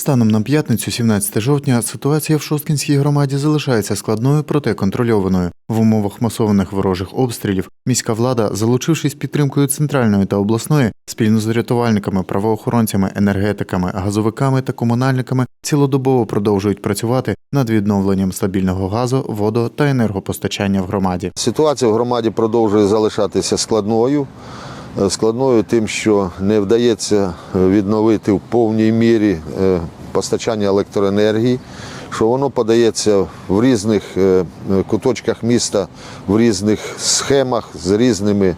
Станом на п'ятницю, 17 жовтня, ситуація в Шосткінській громаді залишається складною, проте контрольованою. В умовах масованих ворожих обстрілів міська влада, залучившись підтримкою центральної та обласної, спільно з рятувальниками, правоохоронцями, енергетиками, газовиками та комунальниками, цілодобово продовжують працювати над відновленням стабільного газу, водо та енергопостачання в громаді. Ситуація в громаді продовжує залишатися складною. Е, Складною тим, що не вдається е, відновити в повній мірі е, постачання електроенергії, що воно подається в різних куточках міста, в різних схемах з різними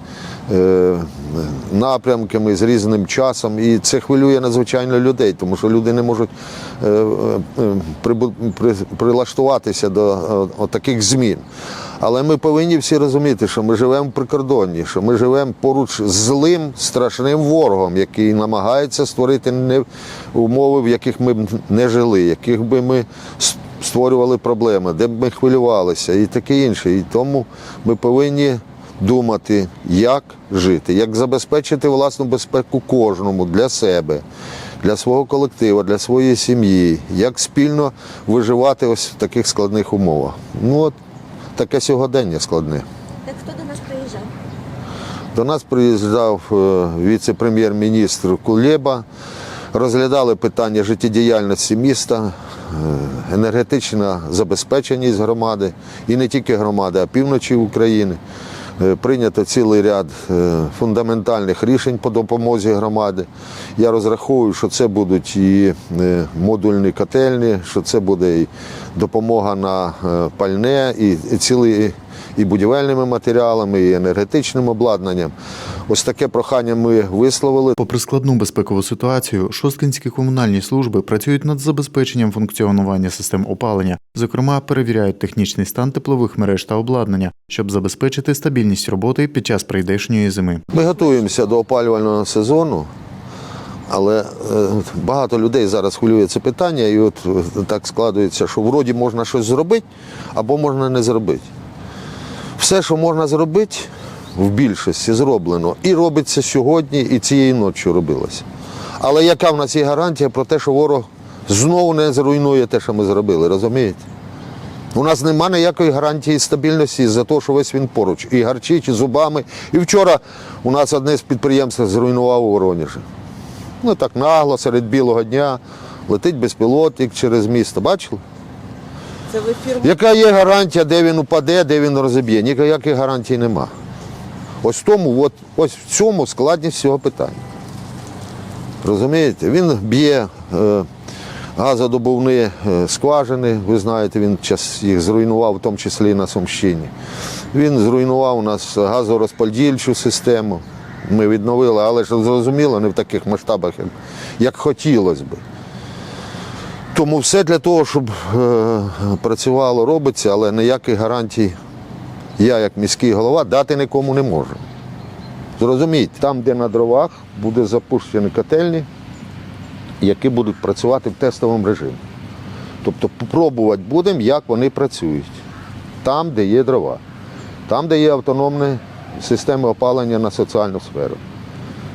напрямками, з різним часом. І це хвилює надзвичайно людей, тому що люди не можуть прилаштуватися до таких змін. Але ми повинні всі розуміти, що ми живемо в прикордонні, що ми живемо поруч з злим, страшним ворогом, який намагається створити не- умови, в яких ми б не жили, яких би ми створювали проблеми, де б ми хвилювалися і таке інше. І тому ми повинні думати, як жити, як забезпечити власну безпеку кожному для себе, для свого колективу, для своєї сім'ї, як спільно виживати ось в таких складних умовах. Ну от таке сьогодення складне. Так хто до нас приїжджав? До нас приїжджав е, віце-прем'єр-міністр Кулєба, Розглядали питання життєдіяльності міста, е, енергетична забезпеченість громади і не тільки громади, а півночі України. Е, Прийнято цілий ряд е, фундаментальних рішень по допомозі громади. Я розраховую, що це будуть і е, модульні котельні, що це буде і допомога на пальне, і цілий і будівельними матеріалами, і енергетичним обладнанням. Ось таке прохання ми висловили. Попри складну безпекову ситуацію, шосткинські комунальні служби працюють над забезпеченням функціонування систем опалення. Зокрема, перевіряють технічний стан теплових мереж та обладнання, щоб забезпечити стабільність роботи під час прийдешньої зими. Ми готуємося до опалювального сезону, але е, багато людей зараз хвилює це питання, і от е, так складується, що вроді можна щось зробити або можна не зробити. Все, що можна зробити, в більшості зроблено і робиться сьогодні, і цієї ночі робилося. Але яка в нас є гарантія про те, що ворог знову не зруйнує те, що ми зробили, розумієте? У нас нема ніякої гарантії стабільності за те, що весь він поруч. І гарчить, і зубами. І вчора у нас одне з підприємств зруйнував у Воронежі. Ну так нагло, серед білого дня, летить безпілотник через місто. Бачили? Це ви фірму. Яка є гарантія, де він упаде, де він розіб'є? Ніяких гарантій нема. Ось тому, от, ось в цьому складність цього питання. Розумієте? Він б'є е, газодобувні е, скважини, ви знаєте, він час їх зруйнував, в тому числі і на Сумщині. Він зруйнував у нас газорозподільчу систему. Ми відновили, але ж зрозуміло, не в таких масштабах, як хотілося би. Тому все для того, щоб е, працювало, робиться, але ніяких гарантій я, як міський голова, дати нікому не можу. Зрозумійте, там, де на дровах, буде запущені котельні, які будуть працювати в тестовому режимі. Тобто спробувати будемо, як вони працюють. Там, де є дрова, там, де є автономні системи опалення на соціальну сферу.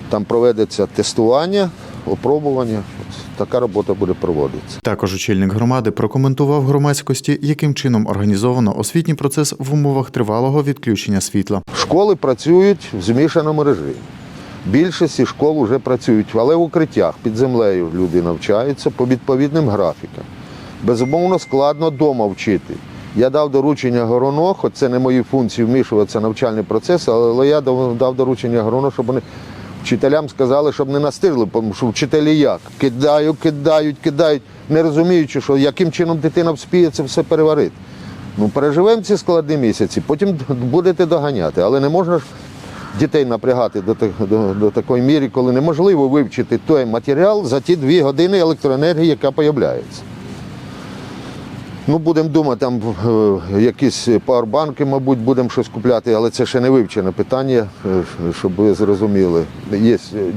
Там проведеться тестування, опробування. Така робота буде проводитися. Також очільник громади прокоментував громадськості, яким чином організовано освітній процес в умовах тривалого відключення світла. Школи працюють в змішаному режимі. Більшості школ вже працюють, але в укриттях під землею люди навчаються по відповідним графікам. Безумовно, складно вдома вчити. Я дав доручення Гороно, хоч це не мої функції вмішуватися в навчальний процес, але я дав дав доручення Гороно, щоб вони вчителям сказали, щоб не настирли, тому що вчителі як? Кидають, кидають, кидають, не розуміючи, що яким чином дитина вспіє це все переварити. Ну, переживемо ці складні місяці, потім будете доганяти, але не можна ж дітей напрягати до, до, до такої міри, коли неможливо вивчити той матеріал за ті дві години електроенергії, яка появляється. Ну, будемо думати, там е, якісь пауербанки, мабуть, будемо щось купляти, але це ще не вивчене питання, е, щоб ви зрозуміли. Є е,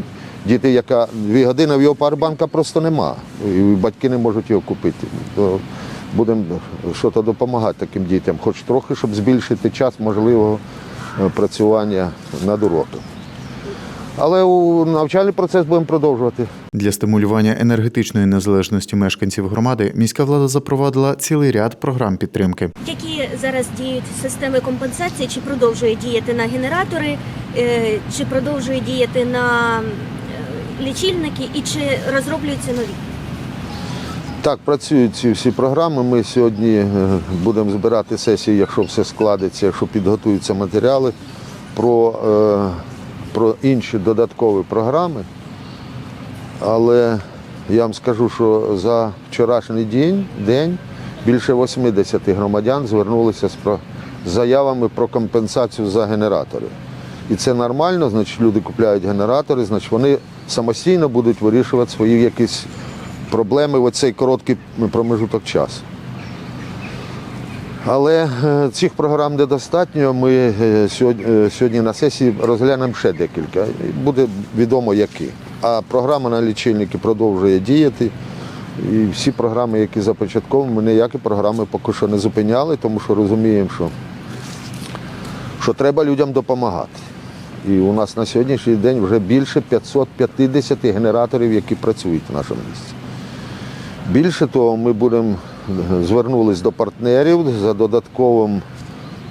діти, яка дві години в його пауербанка просто нема, і батьки не можуть його купити. То будемо щось допомагати таким дітям, хоч трохи, щоб збільшити час можливого працювання над уроком. Але у навчальний процес будемо продовжувати. Для стимулювання енергетичної незалежності мешканців громади міська влада запровадила цілий ряд програм підтримки. Які зараз діють системи компенсації, чи продовжує діяти на генератори, е, чи продовжує діяти на е, лічильники, і чи розроблюються нові? Так, працюють ці всі програми. Ми сьогодні е, будемо збирати сесію, якщо все складеться, якщо підготуються матеріали про, про інші додаткові програми. Але я вам скажу, що за вчорашній день, день більше 80 громадян звернулися з заявами про компенсацію за генератори. І це нормально, значить люди купляють генератори, значить вони самостійно будуть вирішувати свої якісь проблеми в цей короткий промежуток часу. Але е, цих програм недостатньо. Ми е, сьогодні, е, на сесії розглянемо ще декілька. Буде відомо які. А програма на лічильники продовжує діяти. І всі програми, які започатковані, ми ніякі програми поки що не зупиняли, тому що розуміємо, що, що треба людям допомагати. І у нас на сьогоднішній день вже більше 550 генераторів, які працюють в нашому місті. Більше того, ми будемо звернулись до партнерів за додатковим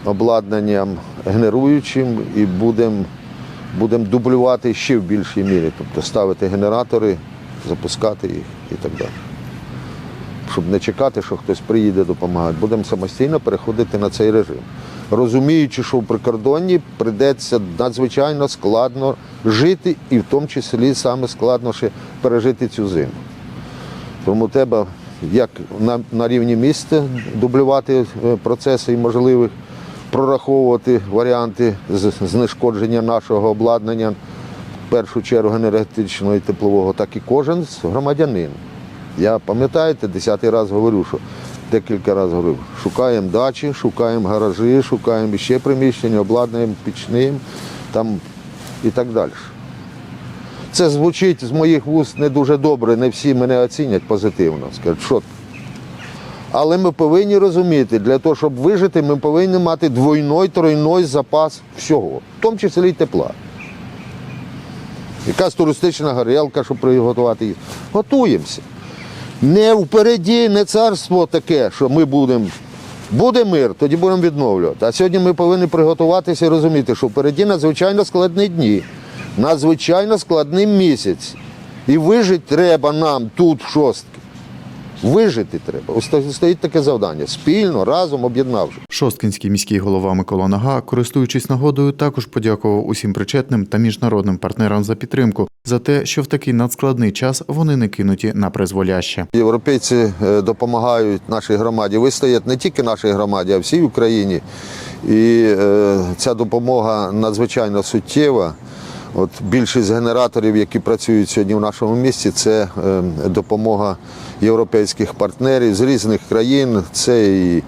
обладнанням генеруючим і будемо будем дублювати ще в більшій мірі, тобто ставити генератори, запускати їх і так далі. Щоб не чекати, що хтось приїде допомагати. Будемо самостійно переходити на цей режим. Розуміючи, що в прикордонні прийдеться надзвичайно складно жити, і в тому числі саме складно ще пережити цю зиму. Тому треба як на, на рівні міста дублювати е, процеси і можливих прораховувати варіанти знешкодження нашого обладнання, в першу чергу енергетичного і теплового, так і кожен громадянин. Я пам'ятаєте, десятий раз говорю, що декілька разів говорив, шукаємо дачі, шукаємо гаражі, шукаємо ще приміщення, обладнуємо пічним там і так далі. Це звучить з моїх вуст не дуже добре, не всі мене оцінять позитивно. Скажуть, що. Але ми повинні розуміти, для того, щоб вижити, ми повинні мати двойной, тройной запас всього, в тому числі й тепла. Якась туристична горілка, щоб приготувати їх. Готуємося. Не впереді, не царство таке, що ми будемо. Буде мир, тоді будемо відновлювати. А сьогодні ми повинні приготуватися і розуміти, що впереді надзвичайно складні дні, надзвичайно складний місяць. І вижити треба нам тут, шостки. Вижити треба. Стоїть таке завдання. Спільно, разом, об'єднавши. Шосткінський міський голова Микола Нага, користуючись нагодою, також подякував усім причетним та міжнародним партнерам за підтримку за те, що в такий надскладний час вони не кинуті на призволяще. Європейці е, допомагають нашій громаді вистоять не тільки нашій громаді, а всій Україні. І е, ця допомога надзвичайно суттєва. От більшість генераторів, які працюють сьогодні в нашому місті, це е, допомога європейських партнерів з різних країн. Це і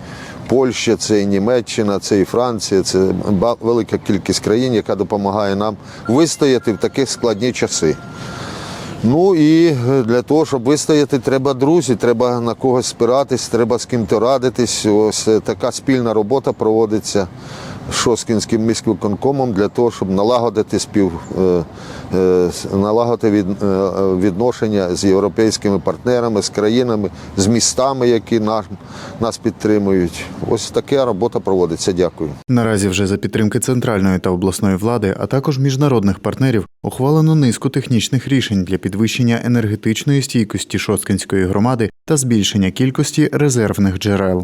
Польща, це і Німеччина, це і Франція, це велика кількість країн, яка допомагає нам вистояти в таких складні часи. Ну і для того, щоб вистояти, треба друзі, треба на когось спиратись, треба з ким-то радитись. Ось е, така спільна робота проводиться Шоскінським міськвиконкомом для того, щоб налагодити спів, е, е, налагодити від, е, відношення з європейськими партнерами, з країнами, з містами, які нас, нас підтримують. Ось така робота проводиться. Дякую. Наразі вже за підтримки центральної та обласної влади, а також міжнародних партнерів, ухвалено низку технічних рішень для підвищення енергетичної стійкості Шосткинської громади та збільшення кількості резервних джерел.